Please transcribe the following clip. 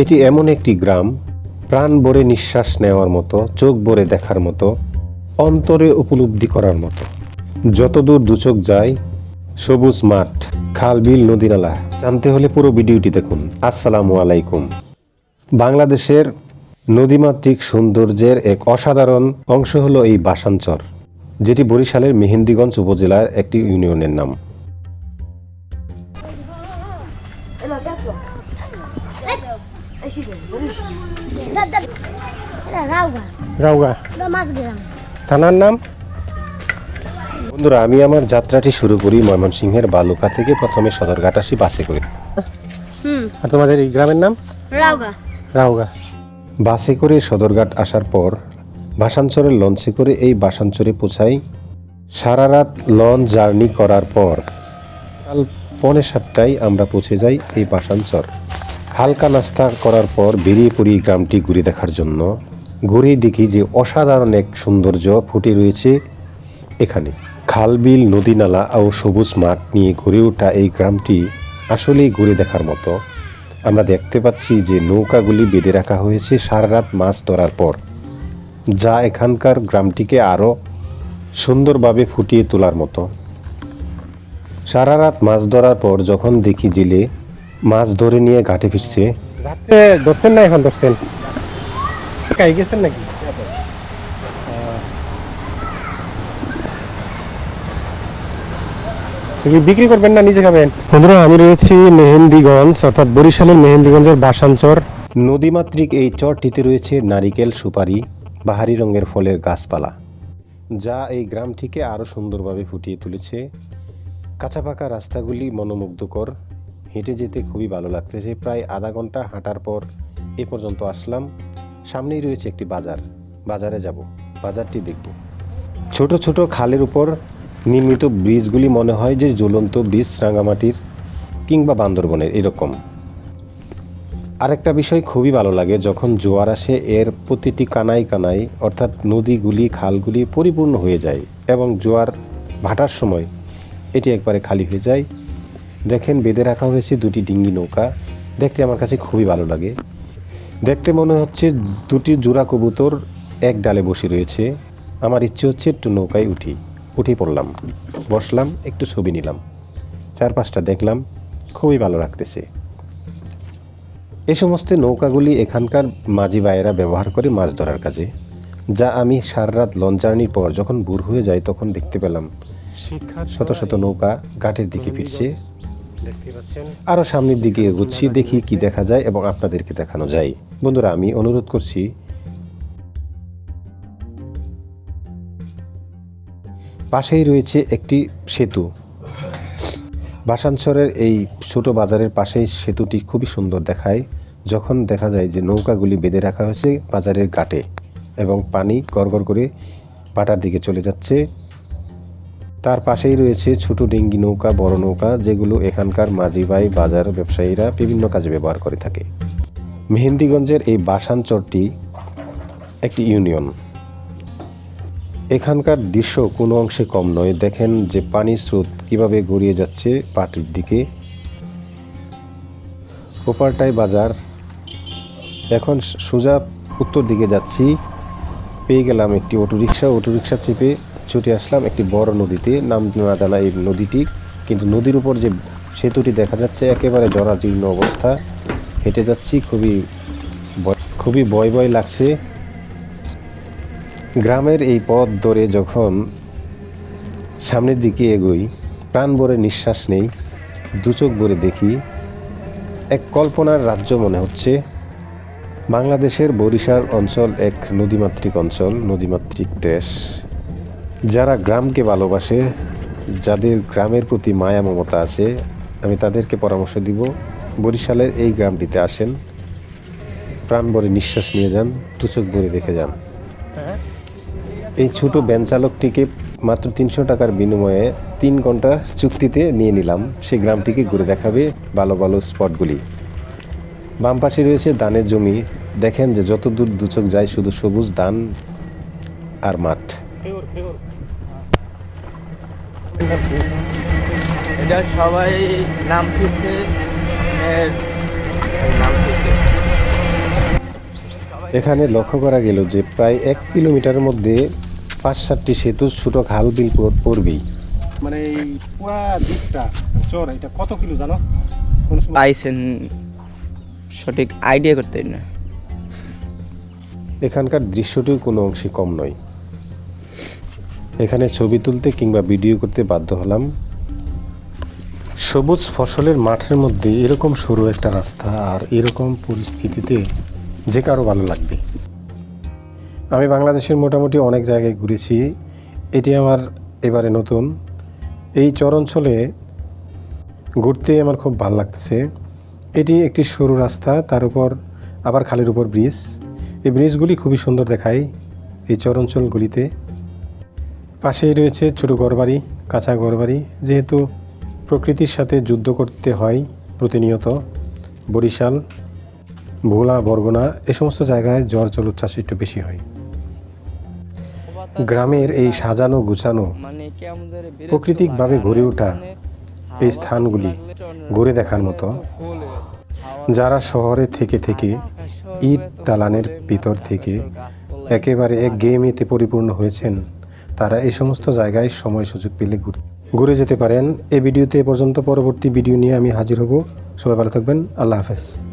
এটি এমন একটি গ্রাম, প্রাণ ভরে নিঃশ্বাস নেওয়ার মতো, চোখ ভরে দেখার মতো, অন্তরে উপলব্ধি করার মতো। যতদূর দুচোখ যায়, সবুজ মাঠ, খাল, বিল, নদী নালা, জানতে হলে পুরো ভিডিওটি দেখুন। আসসালামু আলাইকুম। বাংলাদেশের নদীমাতৃক সৌন্দর্যের এক অসাধারণ অংশ হলো এই বাসাঞ্চর যেটি বরিশালের মেহেন্দিগঞ্জ উপজেলার একটি ইউনিয়নের নাম। রাউগা। থানার নাম? বন্ধুরা আমি আমার যাত্রাটি শুরু করি ময়মনসিংহের বালুকা থেকে প্রথমে সদরঘাট আসি বাসে করে। আর তোমাদের এই গ্রামের নাম? রাউগা। রাউগা। বাসে করে সদরঘাট আসার পর ভাসানচরের লঞ্চে করে এই বাসানচরে পৌঁছাই সারা রাত লঞ্চ জার্নি করার পর। কাল পৌনে সাতটায় আমরা পৌঁছে যাই এই বাসানচর হালকা নাস্তা করার পর বেরিয়ে পড়ি গ্রামটি ঘুরে দেখার জন্য। ঘুরে দেখি যে অসাধারণ এক সৌন্দর্য ফুটে রয়েছে এখানে। খালবিল নদী নালা ও সবুজ মাঠ নিয়ে গড়ে ওঠা এই গ্রামটি আসলেই ঘুরে দেখার মতো। আমরা দেখতে পাচ্ছি যে নৌকাগুলি বেঁধে রাখা হয়েছে সারা রাত মাছ ধরার পর। যা এখানকার গ্রামটিকে আরও সুন্দরভাবে ফুটিয়ে তোলার মতো। সারা রাত মাছ ধরার পর যখন দেখি জেলে মাছ ধরে নিয়ে ঘাটে ফিরছে। রাত্রে ধরছেন না এখন ধরছেন? কাই গেছেন নাকি? বিক্রি করবেন না নিজে খাবেন? বন্ধুরা আমি রয়েছি মেহেন্দিগঞ্জ অর্থাৎ বরিশালের মেহেন্দিগঞ্জের বাসাঞ্চর নদীমাতৃক এই চরটিতে রয়েছে নারিকেল সুপারি বাহারি রঙের ফলের গাছপালা যা এই গ্রামটিকে আরও সুন্দরভাবে ফুটিয়ে তুলেছে। কাঁচা পাকা রাস্তাগুলি মনোমুগ্ধকর। হেঁটে যেতে খুবই ভালো লাগতেছে প্রায় আধা ঘণ্টা হাঁটার পর এ পর্যন্ত আসলাম। সামনেই রয়েছে একটি বাজার। বাজারে যাব। বাজারটি দেখব। ছোট ছোট খালের উপর নির্মিত ব্রিজগুলি মনে হয় যে জ্বলন্ত ব্রিজ রাঙামাটির কিংবা বান্দরবনের, এরকম। আরেকটা বিষয় খুবই ভালো লাগে, যখন জোয়ার আসে, এর প্রতিটি কানায় কানায়, অর্থাৎ নদীগুলি, খালগুলি পরিপূর্ণ হয়ে যায় এবং জোয়ার ভাটার সময় এটি একবারে খালি হয়ে যায়। দেখেন বেঁধে রাখা হয়েছে দুটি ডিঙ্গি নৌকা। দেখতে আমার কাছে খুবই ভালো লাগে। দেখতে মনে হচ্ছে দুটি জোড়া কবুতর এক ডালে বসে রয়েছে। আমার ইচ্ছে হচ্ছে একটু নৌকায় উঠি। উঠে পড়লাম, বসলাম, একটু ছবি নিলাম। চারপাশটা দেখলাম, খুবই ভালো লাগতেছে। এ সমস্ত নৌকাগুলি এখানকার মাঝি ভাইয়েরা ব্যবহার করে মাছ ধরার কাজে। যা আমি সারা রাত লঞ্চ জার্নির পর যখন ভোর হয়ে যায় তখন দেখতে পেলাম। শত শত নৌকা ঘাটের দিকে ফিরছে। আরও সামনের দিকে এগোচ্ছি, দেখি কি দেখা যায় এবং আপনাদেরকে দেখানো যায়। বন্ধুরা, আমি অনুরোধ করছি। পাশেই রয়েছে একটি সেতু। বাসানচরের এই ছোট বাজারের পাশেই সেতুটি খুবই সুন্দর দেখায়, যখন দেখা যায় যে নৌকাগুলি বেঁধে রাখা হয়েছে বাজারের ঘাটে এবং পানি গড়গড় করে পাটার দিকে চলে যাচ্ছে। তার পাশেই রয়েছে ছোট ডিঙ্গি নৌকা, বড় নৌকা, যেগুলো এখানকার মাঝি ভাই, বাজার ব্যবসায়ীরা বিভিন্ন কাজে ব্যবহার করে থাকে। মেহেন্দিগঞ্জের এই বাসানচরটি একটি ইউনিয়ন। এখানকার দৃশ্য কোনো অংশে কম নয়। দেখেন যে পানির স্রোত কীভাবে গড়িয়ে যাচ্ছে পাটির দিকে। ওপারটাই বাজার। এখন সোজা উত্তর দিকে যাচ্ছি। পেয়ে গেলাম একটি অটোরিকশা। অটোরিকশা চেপে ছুটে আসলাম একটি বড় নদীতে, নাম না জানা এই নদীটি। কিন্তু নদীর উপর যে সেতুটি দেখা যাচ্ছে, একেবারে জরাজীর্ণ অবস্থা। হেঁটে যাচ্ছি, খুবই খুবই ভয় ভয় লাগছে। গ্রামের এই পথ ধরে যখন সামনের দিকে এগোই, প্রাণ ভরে নিঃশ্বাস নেই দুচোখ ভরে দেখি, এক কল্পনার রাজ্য মনে হচ্ছে। বাংলাদেশের বরিশাল অঞ্চল এক নদীমাতৃক অঞ্চল, নদীমাতৃক দেশ। যারা গ্রামকে ভালোবাসে, যাদের গ্রামের প্রতি মায়া, মমতা আছে, আমি তাদেরকে পরামর্শ দিব। বরিশালের এই গ্রামটিতে আসেন প্রাণ ভরে নিঃশ্বাস নিয়ে যান দুচোখ ভরে দেখে যান। এই ছোট ভ্যান চালকটিকে মাত্র তিনশো টাকার বিনিময়ে তিন ঘণ্টা চুক্তিতে নিয়ে নিলাম। সেই গ্রামটিকে ঘুরে দেখাবে ভালো ভালো স্পটগুলি। বাম পাশে রয়েছে ধানের জমি। দেখেন যে যত দূর দুচোখ যায়, শুধু সবুজ ধান আর মাঠ। এটা সবাই নাম এখানে লক্ষ্য করা গেল যে প্রায় এক কিলোমিটারের মধ্যে পাঁচ সাতটি সেতু ছোট খাল বিল পড়বেই। মানে এই পুরা দ্বীপটা চর এটা কত কিলো জানো? কোন পাইছেন সঠিক আইডিয়া করতে না। এখানকার দৃশ্যটিও কোনো অংশে কম নয়। এখানে ছবি তুলতে কিংবা ভিডিও করতে বাধ্য হলাম। সবুজ ফসলের মাঠের মধ্যে এরকম সরু একটা রাস্তা আর এরকম পরিস্থিতিতে যে কারও ভালো লাগবে। আমি বাংলাদেশের মোটামুটি অনেক জায়গায় ঘুরেছি। এটি আমার এবারে নতুন। এই চর অঞ্চলে ঘুরতে আমার খুব ভালো লাগতেছে। এটি একটি সরু রাস্তা, তার উপর আবার খালের উপর ব্রিজ। এই ব্রিজগুলি খুবই সুন্দর দেখায় এই চর অঞ্চলগুলিতে পাশেই রয়েছে ছোটো ঘরবাড়ি, কাঁচা ঘরবাড়ি। যেহেতু প্রকৃতির সাথে যুদ্ধ করতে হয় প্রতিনিয়ত, বরিশাল, ভোলা, বরগুনা, এ সমস্ত জায়গায় জ্বর জলোচ্ছ্বাস একটু বেশি হয়। গ্রামের এই সাজানো গুছানো, প্রাকৃতিকভাবে গড়ে ওঠা এই স্থানগুলি ঘুরে দেখার মতো, যারা শহরে থেকে থেকে ইট দালানের ভিতর থেকে একেবারে এক গেমেতে পরিপূর্ণ হয়েছেন তারা এই সমস্ত জায়গায় সময় সুযোগ পেলে ঘুরে ঘুরে যেতে পারেন। এই ভিডিওতে এ পর্যন্ত। পরবর্তী ভিডিও নিয়ে আমি হাজির হব। সবাই ভালো থাকবেন। আল্লাহ হাফেজ।